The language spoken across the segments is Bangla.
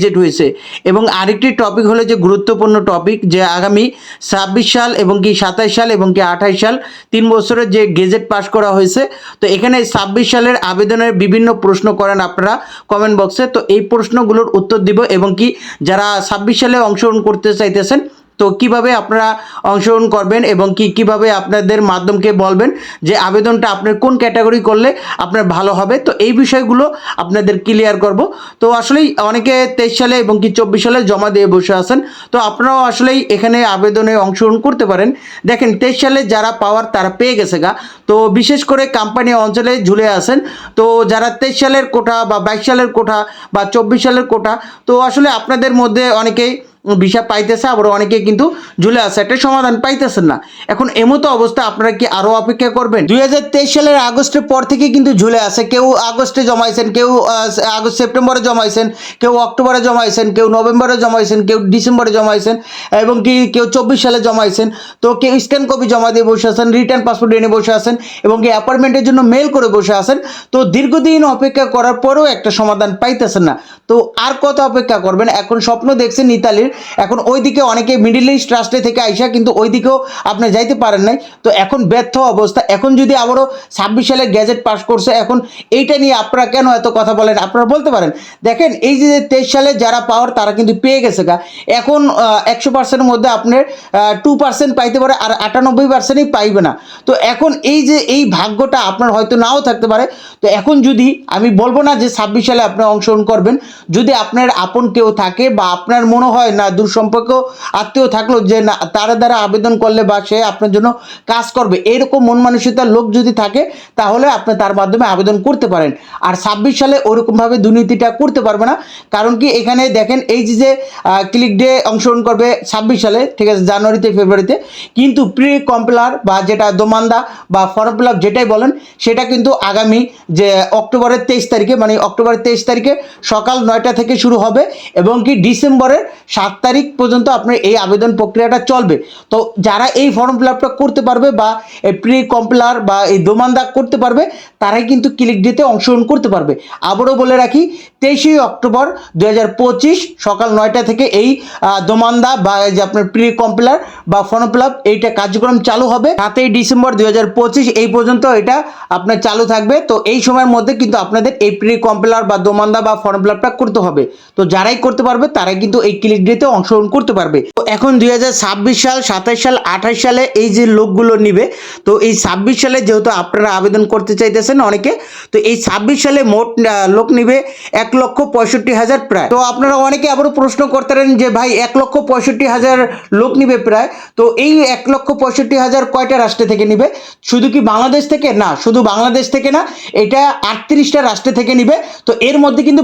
রিজেক্ট হয়েছে। এবং আরেকটি টপিক হলো যে গুরুত্বপূর্ণ টপিক যে আগামী ছাব্বিশ সাল এবং কি সাতাশ সাল এবং কি আঠাশ সাল তিন বছরের যে গেজেট পাস করা হয়েছে। তো এখানে ছাব্বিশ সালের আবেদনের বিভিন্ন প্রশ্ন করেন আপনারা কমেন্ট বক্সে তো এই প্রশ্নগুলোর উত্তর দিব এবং কি যারা ছাব্বিশ সালে অংশগ্রহণ করতে চাইতেছেন তো কীভাবে আপনারা অংশগ্রহণ করবেন এবং কি কীভাবে আপনাদের মাধ্যমকে বলবেন যে আবেদনটা আপনার কোন ক্যাটাগরি করলে আপনার ভালো হবে? তো এই বিষয়গুলো আপনাদের ক্লিয়ার করব। তো আসলেই অনেকে তেইশ সালে এবং কি চব্বিশ সালে জমা দিয়ে বসে আছেন। তো আপনারাও আসলেই এখানে আবেদনে অংশগ্রহণ করতে পারেন। দেখেন, তেইশ সালে যারা পাওয়ার তারা পেয়ে গেছে গা। তো বিশেষ করে কোম্পানি অঞ্চলে ঝুলে আছেন। তো যারা তেইশ সালের কোঠা বা বাইশ সালের কোঠা বা চব্বিশ সালের কোঠা, তো আসলে আপনাদের মধ্যে অনেকেই ভিসা পাইতেছে, আবার অনেকে কিন্তু ঝুলে আছে, একটা সমাধান পাইতেছেন না। এখন এমতো অবস্থা, আপনারা কি আরও অপেক্ষা করবেন? দুই হাজার তেইশ সালের আগস্টের পর থেকে কিন্তু ঝুলে আছে, কেউ আগস্টে জমাইছেন, কেউ আগস্ট সেপ্টেম্বরে জমাইছেন, কেউ অক্টোবরে জমাইছেন, কেউ নভেম্বরে জমাইছেন, কেউ ডিসেম্বরে জমাইছেন, এবং কি কেউ চব্বিশ সালে জমাইছেন। তো কেউ স্ক্যান কপি জমা দিয়ে বসে আছেন, রিটার্ন পাসপোর্ট এনে বসে আছেন, এবং কি অ্যাপয়েন্টমেন্টের জন্য মেল করে বসে আছেন। তো দীর্ঘদিন অপেক্ষা করার পরেও একটা সমাধান পাইতেছেন না। তো আর কত অপেক্ষা করবেন? এখন স্বপ্ন দেখছেন ইতালির। এখন ওইদিকে অনেকে মিডিল ইস্ট রাষ্ট্রে থেকে আইসা কিন্তু ওইদিকেও আপনি যাইতে পারেন নাই। তো এখন ব্যর্থ অবস্থা। এখন যদি আবারও ছাব্বিশ সালে গ্যাজেট পাস করছে, এখন এইটা নিয়ে আপনারা কেন এত কথা বলেন? আপনারা বলতে পারেন। দেখেন, এই যে তেইশ সালে যারা পাওয়ার, তারা কিন্তু পেয়ে গেছে গা। এখন একশো পার্সেন্টের মধ্যে আপনার টু পার্সেন্ট পাইতে পারে, আর আটানব্বই পার্সেন্টই পাইবে না। তো এখন এই যে, এই ভাগ্যটা আপনার হয়তো নাও থাকতে পারে। তো এখন যদি, আমি বলব না যে ছাব্বিশ সালে আপনি অংশগ্রহণ করবেন যদি আপনার আপন কেউ থাকে বা আপনার মনে হয় না দূর সম্পর্ক আত্মীয় থাকল যে না, তার দ্বারা আবেদন করলে বা সে আপনার জন্য কাজ করবে, এরকম মন মানসিকতার লোক যদি থাকে, তাহলে আপনি তার মাধ্যমে আবেদন করতে পারেন। আর ছাব্বিশ সালে ওরকমভাবে দুর্নীতিটা করতে পারবে না, কারণ কি এখানে দেখেন এই যে ক্লিক ডে অংশগ্রহণ করবে ছাব্বিশ সালে, ঠিক আছে, জানুয়ারিতে, ফেব্রুয়ারিতে। কিন্তু প্রি কম্পলার বা যেটা দোমান্দা বা ফর্ম ফিল যেটাই বলেন, সেটা কিন্তু আগামী যে অক্টোবরের তেইশ তারিখে মানে অক্টোবরের তেইশ তারিখে সকাল নয়টা থেকে শুরু হবে এবং কি ডিসেম্বরের সাত তারিখ পর্যন্ত আপনার এই আবেদন প্রক্রিয়াটা চলবে। তো যারা এই ফর্ম ফিল আপটা করতে পারবে বা প্রি কম্পলার বা এই দোমান্দা করতে পারবে, তারাই কিন্তু ক্লিক দিতে অংশগ্রহণ করতে পারবে। আবারও বলে রাখি তেইশে অক্টোবর দুই হাজার পঁচিশ সকাল নয়টা থেকে এই দোমান্দা বা যে আপনার প্রি কম্পিলার বা ফর্ম ফিল আপ এইটা কার্যক্রম চালু হবে। সাতই ডিসেম্বর দু হাজার পঁচিশ এই পর্যন্ত এটা আপনার চালু থাকবে। তো এই সময়ের মধ্যে কিন্তু আপনাদের এই প্রি কম্পিলার বা দোমান্দা বা ফর্ম ফিল আপটা করতে হবে। তো যারাই করতে পারবে, তারাই কিন্তু এই ক্লিক ডেতে অংশগ্রহণ করতে পারবে। তো এখন দুই হাজার ছাব্বিশ সাল সাতাশ সাল আঠাশ সালে এই যে লোকগুলো নিবে, তো এই ছাব্বিশ সালে যেহেতু আপনারা আবেদন করতে চাইতেছেন অনেকে, তো এই ছাব্বিশ সালে মোট লোক নিবে এক লক্ষ পঁয়ষট্টি হাজার প্রায়। তো আপনারা অনেকে আবারও প্রশ্ন করতে পারেন যে, ভাই, এক লক্ষ পঁয়ষট্টি হাজার লোক নিবে প্রায়? তো এই এক লক্ষ পঁয়ষট্টি হাজার কয়টা রাষ্ট্র থেকে নিবে? শুধু কি বাংলাদেশ থেকে? না, শুধু বাংলাদেশ থেকে না, এটা আটত্রিশটা রাষ্ট্র থেকে নিবে। তো এর মধ্যে কিন্তু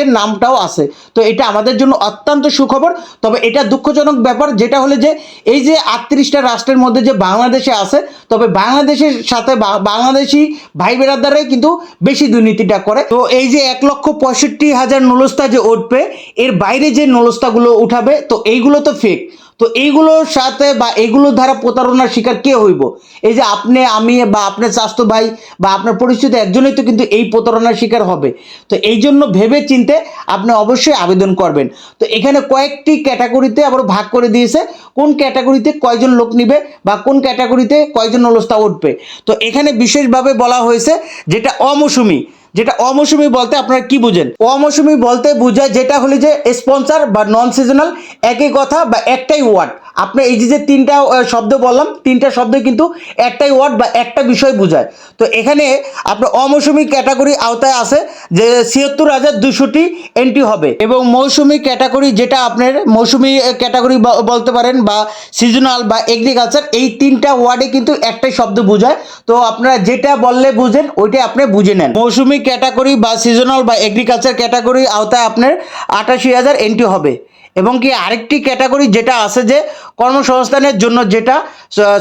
বাংলাদেশের নামটাও আছে। তো এটা আমাদের জন্য অত্যন্ত সুখবর। তবে এটা দুঃখজনক ব্যাপার, যেটা হলে যে এই যে আটত্রিশটা রাষ্ট্রের মধ্যে যে বাংলাদেশে আছে, তবে বাংলাদেশের সাথে বাংলাদেশি ভাই বেড়াদারাই কিন্তু বেশি দুর্নীতিটা করে। তো এই যে এক লক্ষ পঁয়ষট্টি হাজার নলস্তা যে উঠবে, এর বাইরে যে নলস্তাগুলো উঠাবে, তো এইগুলো তো ফেক তো এইগুলোর সাথে বা এইগুলোর দ্বারা প্রতারণার শিকার কে হইব? এই যে আপনি, আমি বা আপনার স্বাস্থ্য ভাই বা আপনার পরিচিত একজনই তো কিন্তু এই প্রতারণার শিকার হবে। তো এই জন্য ভেবে চিনতে আপনি অবশ্যই আবেদন করবেন। তো এখানে কয়েকটি ক্যাটাগরিতে আবার ভাগ করে দিয়েছে। কোন ক্যাটাগরিতে কয়জন লোক নিবে বা কোন ক্যাটাগরিতে কয়জন অলস্তা উঠবে? তো এখানে বিশেষভাবে বলা হয়েছে যেটা অমৌসুমি। যেটা অমৌসুমি বলতে আপনারা কি বুঝেন? অমৌসুমি বলতে বোঝায় যেটা হলে যে স্পন্সার বা নন সিজনাল একই কথা বা একটাই ওয়ার্ড আপনি এই যে তিনটা শব্দ বললাম, তিনটা শব্দ কিন্তু একটাই ওয়ার্ড বা একটা বিষয় বোঝায়। তো এখানে আপনার অমৌসুমি ক্যাটাগরি আওতায় আছে যে ছিয়াত্তর হাজার দুশোটি এন্ট্রি হবে এবং মৌসুমি ক্যাটাগরি যেটা আপনার মৌসুমি ক্যাটাগরি বলতে পারেন বা সিজনাল বা এগ্রিকালচার এই তিনটা ওয়ার্ডে কিন্তু একটাই শব্দ বোঝায়। তো আপনারা যেটা বললে বুঝেন ওইটাই আপনি বুঝে নেন। মৌসুমি ক্যাটাগরি বা সিজনাল বা এগ্রিকালচার ক্যাটাগরি আওতায় আপনার আটাশি হাজার এন্ট্রি হবে। এবং কি আরেকটি ক্যাটাগরি যেটা আছে যে কর্মসংস্থানের জন্য যেটা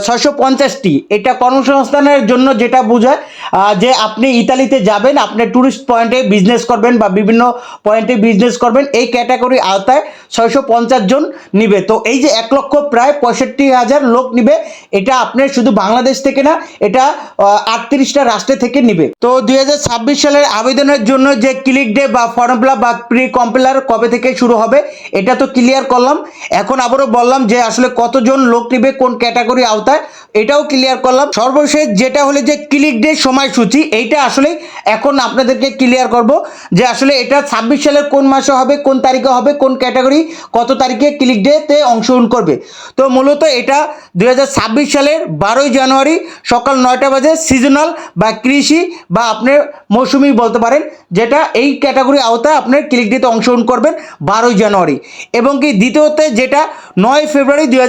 ছয়শো পঞ্চাশটি। এটা কর্মসংস্থানের জন্য যেটা বোঝায় যে আপনি ইতালিতে যাবেন, আপনি ট্যুরিস্ট পয়েন্টে বিজনেস করবেন বা বিভিন্ন পয়েন্টে বিজনেস করবেন, এই ক্যাটাগরি আওতায় ছয়শো পঞ্চাশ জন নিবে। তো এই যে এক লক্ষ প্রায় পঁয়ষট্টি হাজার লোক নিবে, এটা আপনি শুধু বাংলাদেশ থেকে না, এটা আটত্রিশটা রাষ্ট্র থেকে নিবে। তো দু হাজার ছাব্বিশ সালের আবেদনের জন্য যে ক্লিক ডে বা ফর্ম ফিল বা প্রি কম্পিলার কবে থেকে শুরু হবে, এটা তো ক্লিয়ার করলাম। এখন আবারও বললাম যে আসলে কতজন লোক নিবে, কোন ক্যাটাগরি আওতায়, এটাও ক্লিয়ার করলাম। সর্বশেষ যেটা হলে যে ক্লিক ডে সময়সূচি, এইটা আসলে এখন আপনাদেরকে ক্লিয়ার করব যে আসলে এটা ছাব্বিশ সালের কোন মাসে হবে, কোন তারিখে হবে, কোন ক্যাটাগরি কত তারিখে ক্লিক ডেতে অংশগ্রহণ করবে। তো মূলত এটা দুই সালের বারোই জানুয়ারি সকাল নয়টা বাজে সিজনাল বা কৃষি বা আপনার মৌসুমি বলতে পারেন, যেটা এই ক্যাটাগরি আওতায় আপনার ক্লিক ডেতে অংশগ্রহণ করবেন বারোই জানুয়ারি। এবং কি দ্বিতীয়তে যেটা নয় ফেব্রুয়ারি দুই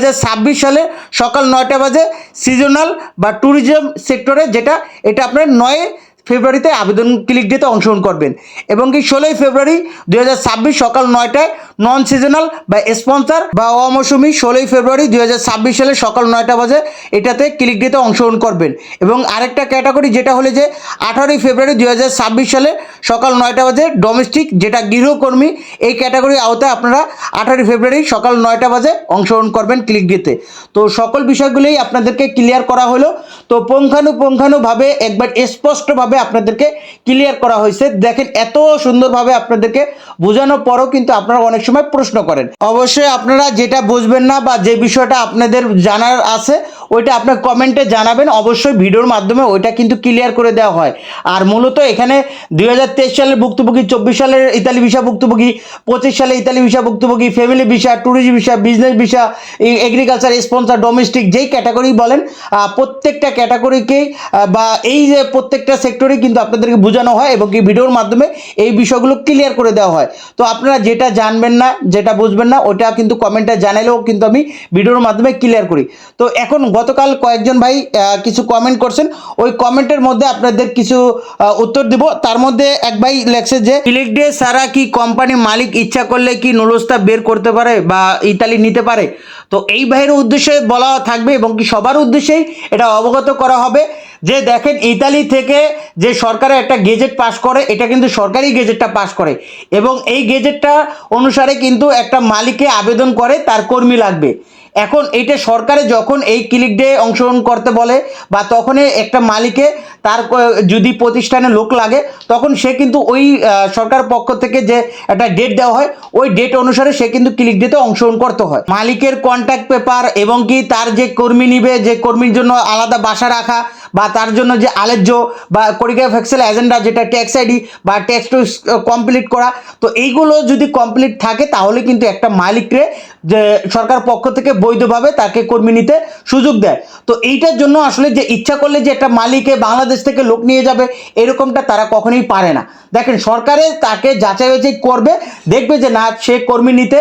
সালে সকাল নয়টা বাজে সিজনাল বা ট্যুরিজম সেক্টরে যেটা এটা আপনার নয় ফেব্রুয়ারিতে আবেদন ক্লিক ডেতে অংশগ্রহণ করবেন। এবং কি ষোলোই ফেব্রুয়ারি দু ছাব্বিশ সকাল নয়টায় নন সিজনাল বা স্পন্সার বা অমৌসুমি ষোলোই ফেব্রুয়ারি দু ছাব্বিশ সালে সকাল নয়টা বাজে এটাতে ক্লিক ডেতে অংশগ্রহণ করবেন। এবং আরেকটা ক্যাটাগরি যেটা হলে যে আঠারোই ফেব্রুয়ারি দু ছাব্বিশ সালে সকাল নয়টা বাজে ডোমেস্টিক যেটা গৃহকর্মী, এই ক্যাটাগরি আওতায় আপনারা আঠারোই ফেব্রুয়ারি সকাল নয়টা বাজে অংশগ্রহণ করবেন ক্লিক ডেতে তো। সকল বিষয়গুলোই আপনাদেরকে ক্লিয়ার করা হলো। তো পুঙ্খানুপুঙ্খানুভাবে একবার স্পষ্টভাবে আপনাদেরকে ক্লিয়ার করা হয়েছে। দেখেন, এত সুন্দরভাবে আপনাদেরকে বোঝানোর পরও কিন্তু আপনারা অনেক সময় প্রশ্ন করেন। অবশ্যই আপনারা যেটা বুঝবেন না বা যে বিষয়টা আপনাদের জানার আছে, ওইটা আপনার কমেন্টে জানাবেন। অবশ্যই ভিডিওর মাধ্যমে ওইটা কিন্তু ক্লিয়ার করে দেওয়া হয়। আর মূলত এখানে দুই হাজার তেইশ সালের ভুক্তভোগী, চব্বিশ সালের ইতালি ভিসা ভুক্তভোগী, পঁচিশ সালে ইতালি ভিসা ভুক্তভোগী family visa tourist visa business visa agriculture sponsor domestic যেই ক্যাটাগরি বলেন প্রত্যেকটা ক্যাটাগরিকেই বা এই যে প্রত্যেকটা সেক্টরে কিন্তু আপনাদেরকে বোঝানো হয় এবং কি ভিডিওর মাধ্যমে এই বিষয়গুলো ক্লিয়ার করে দেওয়া হয়। তো আপনারা যেটা জানবেন না, যেটা বুঝবেন না, ওটা কিন্তু কমেন্টে জানালেও কিন্তু আমি ভিডিওর মাধ্যমে ক্লিয়ার করি। তো এখন গতকাল কয়েকজন ভাই কিছু কমেন্ট করছেন। ওই কমেন্টের মধ্যে আপনাদের কিছু উত্তর দিব। তার মধ্যে এক ভাই লেখছে যে ক্লিক সারা কি কোম্পানি মালিক ইচ্ছা করলে কি নুলস্তা বের করতে পারে বা ইতালি নিতে পারে? তো এই ভাইয়ের উদ্দেশ্যে বলা থাকবে এবং কি সবার উদ্দেশ্যেই এটা অবগত করা হবে। যে দেখেন ইতালি থেকে যে সরকারের একটা গেজেট পাস করে, এটা কিন্তু সরকারি গেজেটটা পাস করে। এবং এই গেজেটটা অনুসারে কিন্তু একটা মালিককে আবেদন করে, তার কর্মী লাগবে। এখন এইটা সরকারে যখন এই ক্লিক ডে অংশগ্রহণ করতে বলে বা তখনই একটা মালিকে তার যদি প্রতিষ্ঠানে লোক লাগে, তখন সে কিন্তু ওই সরকার পক্ষ থেকে যে একটা ডেট দেওয়া হয়, ওই ডেট অনুসারে সে কিন্তু ক্লিক ডেতে অংশগ্রহণ করতে হয়। মালিকের কন্ট্যাক্ট পেপার এবং কি তার যে কর্মী নিবে, যে কর্মীর জন্য আলাদা বাসা রাখা বা তার জন্য যে আলেজ্য বা করিকা ফ্যাক্সেল এজেন্ডা যেটা ট্যাক্স আইডি বা ট্যাক্স টু কমপ্লিট করা, তো এইগুলো যদি কমপ্লিট থাকে, তাহলে কিন্তু একটা মালিকরে যে সরকার পক্ষ থেকে বৈধভাবে তাকে কর্মী নিতে সুযোগ দেয়। তো এইটার জন্য আসলে যে ইচ্ছা করলে যে একটা মালিকে বাংলাদেশ থেকে লোক নিয়ে যাবে, এরকমটা তারা কখনোই পারে না। দেখেন, সরকারে তাকে যাচাই বাছাই করবে, দেখবে যে না, সে কর্মী নিতে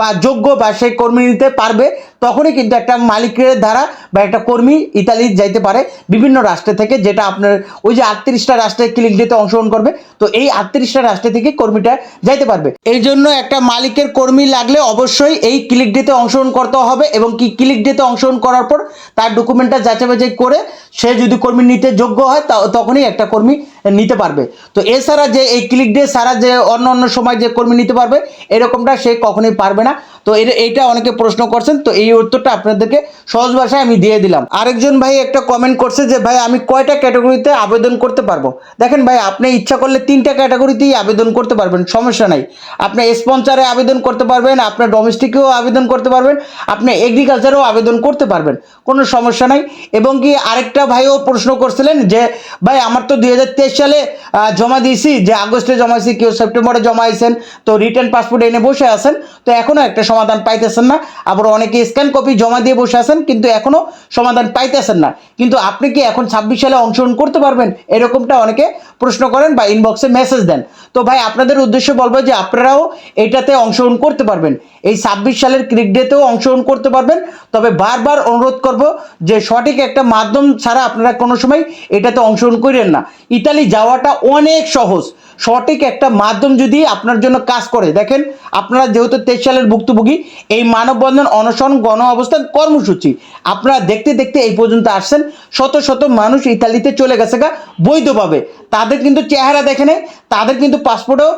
বা যোগ্য বা সে কর্মী নিতে পারবে, তখনই কিন্তু একটা মালিকের দ্বারা বা একটা কর্মী ইতালি যাইতে পারে বিভিন্ন রাষ্ট্র থেকে, যেটা আপনার ওই যে আটত্রিশটা রাষ্ট্রে ক্লিক দিতে অংশগ্রহণ করবে। তো এই আটত্রিশটা রাষ্ট্র থেকে কর্মীটা যাইতে পারবে। এই জন্য একটা মালিকের কর্মী লাগলে অবশ্যই এই ক্লিক ডেতে অংশগ্রহণ করতে হবে এবং কি ক্লিক ডেতে অংশগ্রহণ করার পর তার ডকুমেন্টটা যাচাই বাছাই করে সে যদি কর্মী নিতে যোগ্য হয় তা- তখনই একটা কর্মী নিতে পারবে। তো এছাড়া যে এই ক্লিক ডে সারা যে অন্য অন্য সময় যে কর্মী নিতে পারবে, এরকমটা সে কখনোই পারবে না। তো এইটা অনেকে প্রশ্ন করছেন, তো এই উত্তরটা আপনাদেরকে সহজ ভাষায় আমি দিয়ে দিলাম। আরেকজন ভাই একটা কমেন্ট করছে যে, ভাই, আমি কয়টা ক্যাটাগরিতে আবেদন করতে পারব? দেখেন ভাই, আপনি ইচ্ছা করলে তিনটা ক্যাটাগরিতেই আবেদন করতে পারবেন, সমস্যা নাই। আপনি স্পন্সারে আবেদন করতে পারবেন, আপনার ডোমেস্টিকেও আবেদন করতে পারবেন, আপনি এগ্রিকালচারেও আবেদন করতে পারবেন, কোনো সমস্যা নাই। এবং কি আরেকটা ভাইও প্রশ্ন করছিলেন যে, ভাই, আমার তো দুই সালে জমা দিয়েছি, যে আগস্টে জমা দিয়েছি, কেউ সেপ্টেম্বরে জমা দিয়েছেন, তো রিটার্ন পাসপোর্ট এনে বসে আছেন, তো এখনও একটা সমাধান পাইতেছেন না। আবার অনেকে স্ক্যান কপি জমা দিয়ে বসে আছেন, কিন্তু এখনও সমাধান পাইতেছেন না। কিন্তু আপনি কি এখন ছাব্বিশ সালে অংশগ্রহণ করতে পারবেন? এরকমটা অনেকে প্রশ্ন করেন বা ইনবক্সে মেসেজ দেন। তো ভাই, আপনাদের উদ্দেশ্য বলব যে, আপনারাও এটাতে অংশগ্রহণ করতে পারবেন। এই ছাব্বিশ সালের ক্রিক ডেতেও অংশগ্রহণ করতে পারবেন। তবে বারবার অনুরোধ করব যে সঠিক একটা মাধ্যম ছাড়া আপনারা কোনো সময় এটাতে অংশগ্রহণ করেন না। ইতালি যাওয়াটা অনেক সহজ। সঠিক একটা মাধ্যম যদি আপনার জন্য কাজ করে, দেখেন আপনারা যেহেতু তেইশ সালের ভুক্তভোগী, এই মানববন্ধন, অনশন, গণ অবস্থান, কর্মসূচি, আপনারা দেখতে দেখতে এই পর্যন্ত আসছেন। শত শত মানুষ ইতালিতে চলে গেছে গা, বৈধভাবে। তাদের কিন্তু চেহারা দেখে নেই, তাদের কিন্তু পাসপোর্টও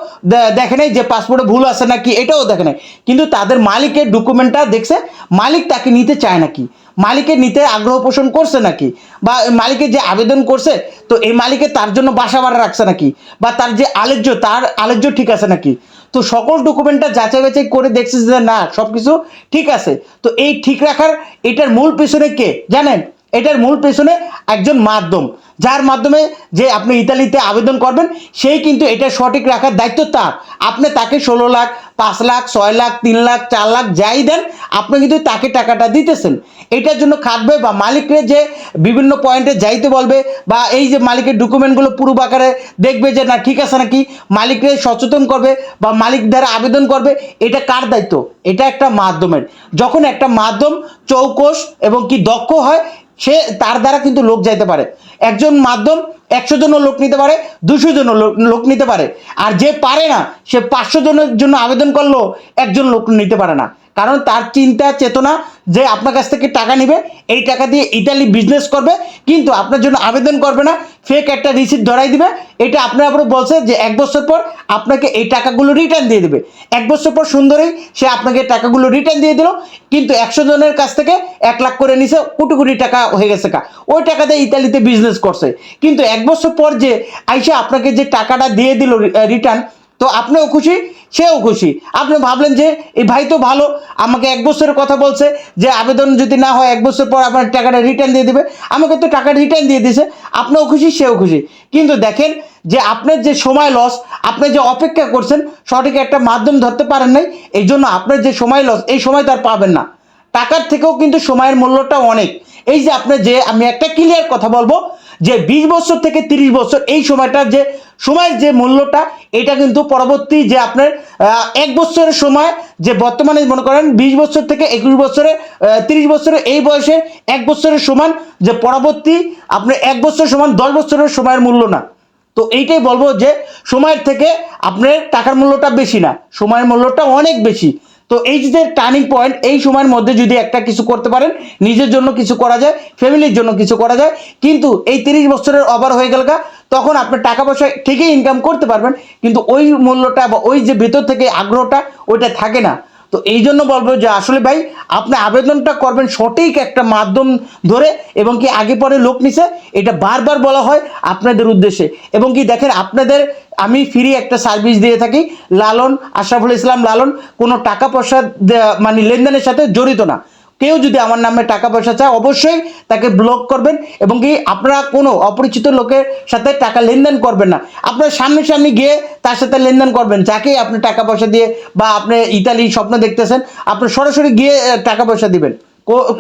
দেখে নেই যে পাসপোর্টে ভুল আছে নাকি, এটাও দেখে নেয় কিন্তু তাদের মালিকের ডকুমেন্টটা দেখছে, মালিক তাকে নিতে চায় নাকি? মালিকের নিতে আগ্রহ পোষণ করছে নাকি? বা মালিকের যে আবেদন করছে, তো এই মালিকের তার জন্য বাসা ভাড়া রাখছে নাকি? বা তার যে আলেজ্য, তার আলেজ্য ঠিক আছে নাকি? তো সকল ডকুমেন্টটা যাচাই বাছাই করে দেখছে যে না সব কিছু ঠিক আছে। তো এই ঠিক রাখার, এটার মূল পিছনে কে? জানেন? এটার মূল পেছনে একজন মাধ্যম, যার মাধ্যমে যে আপনি ইতালিতে আবেদন করবেন, সেই কিন্তু এটা সঠিক রাখার দায়িত্ব তার। আপনি তাকে ষোলো লাখ, পাঁচ লাখ, ছয় লাখ, তিন লাখ, চার লাখ যাই দেন, আপনি কিন্তু তাকে টাকাটা দিতেছেন। এটার জন্য খাটবে বা মালিকরে যে বিভিন্ন পয়েন্টে যাইতে বলবে বা এই যে মালিকের ডকুমেন্টগুলো পুরো আকারে দেখবে যে না, ঠিক আছে নাকি, মালিকরে সচেতন করবে বা মালিক দ্বারা আবেদন করবে, এটা কার দায়িত্ব? এটা একটা মাধ্যমের। যখন একটা মাধ্যম চৌকস এবং কি দক্ষ হয় সে তার দ্বারা কিন্তু লোক যাইতে পারে। একজন মাধ্যম একশো জন লোক নিতে পারে, দুশো জন লোক নিতে পারে। আর যে পারে না, সে পাঁচশো জনের জন্য আবেদন করলেও একজন লোক নিতে পারে না। কারণ তার চিন্তা, চেতনা যে আপনার কাছ থেকে টাকা নেবে, এই টাকা দিয়ে ইতালি বিজনেস করবে, কিন্তু আপনার জন্য আবেদন করবে না ফেক একটা রিসিপ্ট ধরাই দিবে, এটা আপনার আবার বলছে যে এক বছর পর আপনাকে এই টাকাগুলো রিটার্ন দিয়ে দেবে। এক বছর পর সুন্দরই সে আপনাকে টাকাগুলো রিটার্ন দিয়ে দিল, কিন্তু একশো জনের কাছ থেকে এক লাখ করে নিছে কোটি কোটি টাকা হয়ে গেছে কা। ওই টাকাতে ইতালিতে বিজনেস করছে। কিন্তু এক বছর পর যে আইসা আপনাকে যে টাকাটা দিয়ে দিল রিটার্ন তো আপনিও খুশি, সেও খুশি। আপনি ভাবলেন যে, এই ভাই তো ভালো, আমাকে এক বছরের কথা বলছে যে আবেদন যদি না হয়, এক বছর পর আপনার টাকাটা রিটার্ন দিয়ে দেবে। আমাকে তো টাকা রিটার্ন দিয়ে দিয়েছে আপনিও খুশি, সেও খুশি। কিন্তু দেখেন যে আপনার যে সময় লস আপনি যে অপেক্ষা করছেন, সঠিক একটা মাধ্যম ধরতে পারেন নাই, এই জন্য আপনার যে সময় লস এই সময় তার পাবেন না। টাকার থেকেও কিন্তু সময়ের মূল্যটা অনেক। এই যে আপনার যে আমি একটা ক্লিয়ার কথা বলব, যে বিশ বছর থেকে তিরিশ বছর এই সময়টার যে সময়ের যে মূল্যটা, এটা কিন্তু পরবর্তী যে আপনার এক বছরের সময় যে বর্তমানে মনে করেন বিশ বছর থেকে একুশ বছরে তিরিশ বছরের এই বয়সে এক বছরের সমান যে পরবর্তী আপনার এক বছর সমান দশ বছরের সময়ের মূল্য না। তো এইটাই বলব যে সময়ের থেকে আপনার টাকার মূল্যটা বেশি না, সময়ের মূল্যটা অনেক বেশি। তো এই যে টার্নিং পয়েন্ট এই সময়ের মধ্যে যদি একটা কিছু করতে পারেন, নিজের জন্য কিছু করা যায়, ফ্যামিলির জন্য কিছু করা যায়, কিন্তু এই তিরিশ বছরের ওভার হয়ে গেল তখন আপনি টাকা পয়সা ঠিকই ইনকাম করতে পারবেন, কিন্তু ওই মূল্যটা বা ওই যে ভিতর থেকে আগ্রহটা, ওইটা থাকে না। তো এই জন্য বলব যে আসলে ভাই, আপনি আবেদনটা করবেন সঠিক একটা মাধ্যম ধরে এবং কি আগে পরে লোক নিছে, এটা বারবার বলা হয় আপনাদের উদ্দেশ্যে। এবং কি দেখেন, আপনাদের আমি ফ্রি একটা সার্ভিস দিয়ে থাকি, লালন, আশরাফুল ইসলাম লালন, কোনো টাকা পয়সা মানে লেনদেনের সাথে জড়িত না। কেউ যদি আমার নামে টাকা পয়সা চায়, অবশ্যই তাকে ব্লক করবেন এবং কি আপনারা কোনো অপরিচিত লোকের সাথে টাকা লেনদেন করবেন না। আপনার সামনে সামনে গিয়ে তার সাথে লেনদেন করবেন, যাকে আপনি টাকা পয়সা দিয়ে বা আপনি ইতালি স্বপ্ন দেখতেছেন, আপনি সরাসরি গিয়ে টাকা পয়সা দিবেন।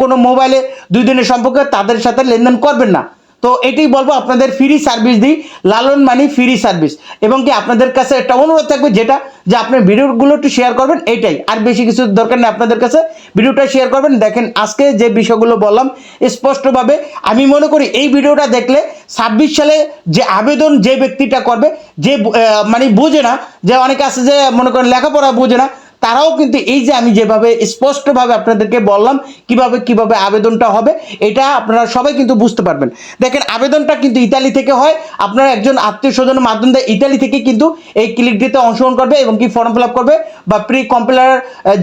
কোনো মোবাইলে দুই দিনের সম্পর্কে তাদের সাথে লেনদেন করবেন না। তো এটাই বলব, আপনাদের ফ্রি সার্ভিস দিই, লালন মানি ফ্রি সার্ভিস এবং কি আপনাদের কাছে একটা অনুরোধ থাকবে যেটা, যে আপনার ভিডিওগুলো একটু শেয়ার করবেন এইটাই আর বেশি কিছু দরকার নেই আপনাদের কাছে, ভিডিওটা শেয়ার করবেন। দেখেন, আজকে যে বিষয়গুলো বললাম, স্পষ্টভাবে আমি মনে করি এই ভিডিওটা দেখলে ছাব্বিশ সালে যে আবেদন যে ব্যক্তিটা করবে, যে মানে বোঝে না, যে অনেকে আছে যে মনে করেন লেখাপড়া বোঝে না তারাও কিন্তু এই যে আমি যেভাবে স্পষ্টভাবে আপনাদেরকে বললাম, কীভাবে কীভাবে আবেদনটা হবে, এটা আপনারা সবাই কিন্তু বুঝতে পারবেন। দেখেন, আবেদনটা কিন্তু ইতালি থেকে হয়। আপনার একজন আত্মীয় স্বজনের মাধ্যম দিয়ে ইতালি থেকে কিন্তু এই ক্লিক দিতে অংশগ্রহণ করবে এবং কি ফর্ম ফিল করবে বা প্রি কম্পিলার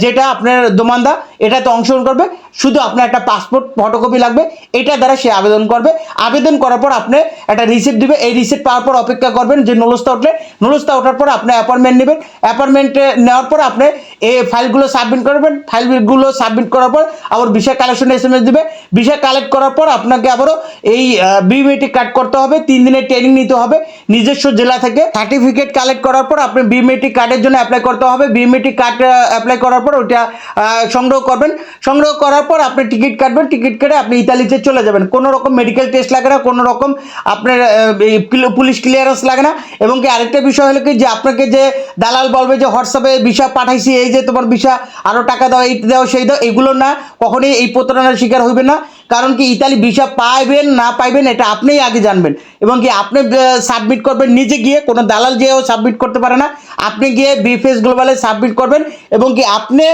যেটা আপনার দোমান্দা, এটাতে অংশগ্রহণ করবে। শুধু আপনার একটা পাসপোর্ট ফটোকপি লাগবে। এটা দ্বারা সে আবেদন করবে। আবেদন করার পর আপনি একটা রিসিপ্ট দিবে। এই রিসিপ্ট পাওয়ার পর অপেক্ষা করবেন যে নলস্তা উঠলে। নলস্তা ওঠার পর আপনি অ্যাপয়েন্টমেন্ট নেবেন। অ্যাপয়েন্টমেন্ট নেওয়ার পর আপনি এই ফাইলগুলো সাবমিট করবেন। ফাইলগুলো সাবমিট করার পর আবার visa collection S M S দেবে। ভিসা কালেক্ট করার পর আপনাকে আবারও এই বিমেটি কার্ড করতে হবে। তিন দিনের ট্রেনিং নিতে হবে। নিজস্ব জেলা থেকে সার্টিফিকেট কালেক্ট করার পর আপনি বিমেটি কার্ডের জন্য অ্যাপ্লাই করতে হবে। বিমেটি কার্ড অ্যাপ্লাই করার পর আহ, সংগ্রহ করবেন। সংগ্রহ করার পর আপনি টিকিট কাটবেন। টিকিট কেটে আপনি ইতালিতে চলে যাবেন। কোনো রকম মেডিকেল টেস্ট লাগে না। কোনো রকম আপনার পুলিশ ক্লিয়ারেন্স লাগে না। এবং কি আরেকটা বিষয় হলো কি যে আপনাকে যে দালাল বলবে যে হোয়াটসঅ্যাপে ভিসা পাঠাইছি, এই যে তোমার ভিসা আরও টাকা দাও, এই দাও, সেই দাও, এগুলো না, কখনোই এই প্রতারণার শিকার হইবে না। কারণ কি ইতালি ভিসা পাইবেন, না পাইবেন, এটা আপনিই আগে জানবেন। এবং কি আপনি সাবমিট করবেন, নিজে গিয়ে, কোনো দালাল যেও সাবমিট করতে পারে না। আপনি গিয়ে বিএফএস গ্লোবালে সাবমিট করবেন, এবং কি আপনি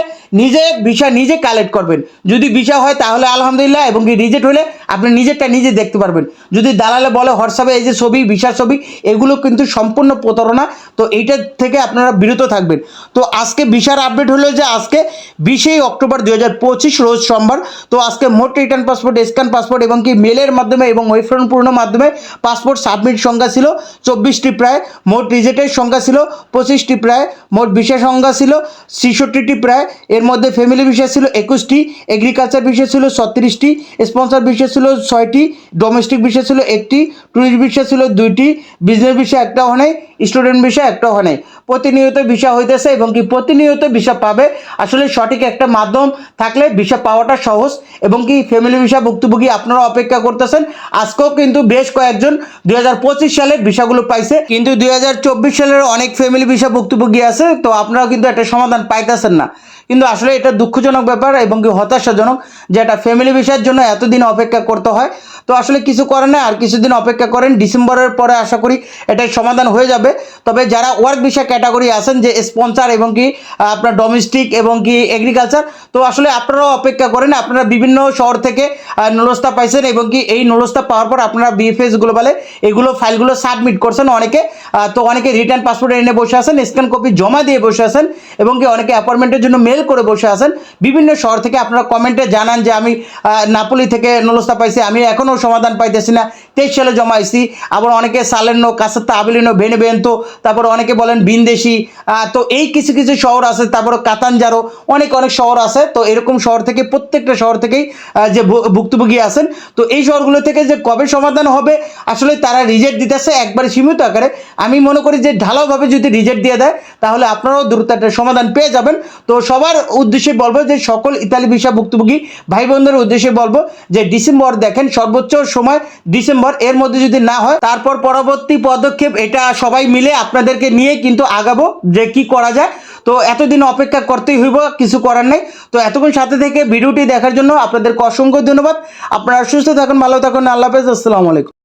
নিজে ভিসা নিজে কালেক্ট করবেন। যদি ভিসা হয়, তাহলে আলহামদুলিল্লাহ, এবং কি রিজেক্ট হলে আপনি নিজেরটা নিজে দেখতে পারবেন। যদি দালালে বলে হোয়াটসঅ্যাপে এই যে ছবি ভিসার ছবি, এগুলো কিন্তু সম্পূর্ণ প্রতারণা। তো এইটার থেকে আপনারা বিরত থাকবেন। তো আজকে ভিসার আপডেট হলো যে আজকে বিশেই অক্টোবর দুই হাজার পঁচিশ, রোজ সোমবার। তো আজকে মোট রিটার্ন পাসপোর্ট, স্ক্যান পাসপোর্ট এবং কি মেলের মাধ্যমে এবং ওয়েবফ্রন্ট পূর্ণ মাধ্যমে পাসপোর্ট সাবমিট সংখ্যা ছিল চব্বিশটি প্রায়, মোট রিজেক্টের সংখ্যা ছিল পঁচিশটি প্রায়, মোট ভিসা সংখ্যা ছিল ছেষট্টিটি প্রায়। এর মধ্যে ফ্যামিলি বিষয় ছিল একুশটি, এগ্রিকালচার বিষয় ছিল ছত্রিশটি, স্পন্সর বিষয় ছিল ছয়টি ডোমেস্টিক বিষয় ছিল একটি ট্যুরিস্ট বিষয় ছিল দুইটি বিজনেস বিষয় একটাও নেই স্টুডেন্ট বিষয় একটাও নেই। প্রতিনিয়ত ভিসা হইতেছে এবং কি প্রতিনিয়ত ভিসা পাবে, আসলে সঠিক একটা মাধ্যম থাকলে ভিসা পাওয়াটা সহজ এবং কি ফ্যামিলি ভিসা ভুক্তভোগী আপনারা অপেক্ষা করতেছেন। আজকেও কিন্তু বেশ কয়েকজন দুই সালের ভিসাগুলো পাইছে। কিন্তু দুই হাজার চব্বিশ সালের অনেক ফ্যামিলি ভিসা ভুক্তভোগী আছে, তো আপনারাও কিন্তু একটা সমাধান পাইতেছেন না। কিন্তু আসলে এটা দুঃখজনক ব্যাপার এবং কি হতাশাজনক যে একটা ফ্যামিলি ভিসার জন্য এতদিন অপেক্ষা করতে হয়। তো আসলে কিছু করে না আর কিছুদিন অপেক্ষা করেন, ডিসেম্বরের পরে আশা করি এটার সমাধান হয়ে যাবে। তবে যারা ওয়ার্ক ভিসা ক্যাটাগরি আছেন, যে স্পন্সার এবং কি আপনার ডোমেস্টিক এবং কি এগ্রিকালচার তো আসলে আপনারাও অপেক্ষা করেন। আপনারা বিভিন্ন শহর থেকে নলস্তা পাইছেন এবং কি এই নলস্তা পাওয়ার পর আপনারা বিএফএস গ্লোবালে এগুলো ফাইলগুলো সাবমিট করছেন অনেকে। তো অনেকে রিটার্ন পাসপোর্ট এনে বসে আছেন স্ক্যান কপি জমা দিয়ে বসে আছেন এবং কি অনেকে অ্যাপয়েন্টমেন্টের জন্য মেল করে বসে আছেন। বিভিন্ন শহর থেকে আপনারা কমেন্টে জানান যে আমি নাপোলি থেকে নলস্তা পাইছি, আমি এখনও সমাধান পাইতেছি না। তেইশ সালে জমাইছি, আবার অনেকে সালেনো কাসাত্তা আবেলিনো বেনবেন্তো তারপর অনেকে বলেন বিনদেশি তো এই কিছু কিছু শহর আছে, তারপর কাতানজারো, অনেক অনেক শহর আছে, তো এরকম শহর থেকে, প্রত্যেকটা শহর থেকেই যে ভুক্তভোগী আছেন, তো এই শহরগুলো থেকে যে কবে সমাধান হবে, আসলে তারা রিজেক্ট দিতেছে একবারে সীমিত আকারে। আমি মনে করি যে ঢালাওভাবে যদি রিজেক্ট দিয়ে দেয়, তাহলে আপনারাও দ্রুত একটা সমাধান পেয়ে যাবেন। তো সবার উদ্দেশ্যে বলব যে সকল ইতালি ভিসা ভুক্তভোগী ভাই বোনদের উদ্দেশ্যে বলব যে ডিসেম্বর দেখেন সর্বোচ্চ সময় ডিসেম্বর। এর মধ্যে যদি না হয়, তারপর পরবর্তী পদক্ষেপ এটা সবাই মিলে আপনাদেরকে নিয়ে কিন্তু আগাবো যে কি করা যায়। তো এতদিন অপেক্ষা করতেই হইব, কিছু করার নেই। তো এতক্ষণ সাথে থেকে ভিডিওটি দেখার জন্য আপনাদেরকে অসংখ্য ধন্যবাদ। আপনারা সুস্থ থাকুন, ভালো থাকুন, আল্লাহ হাফেজ, আসসালামু আলাইকুম।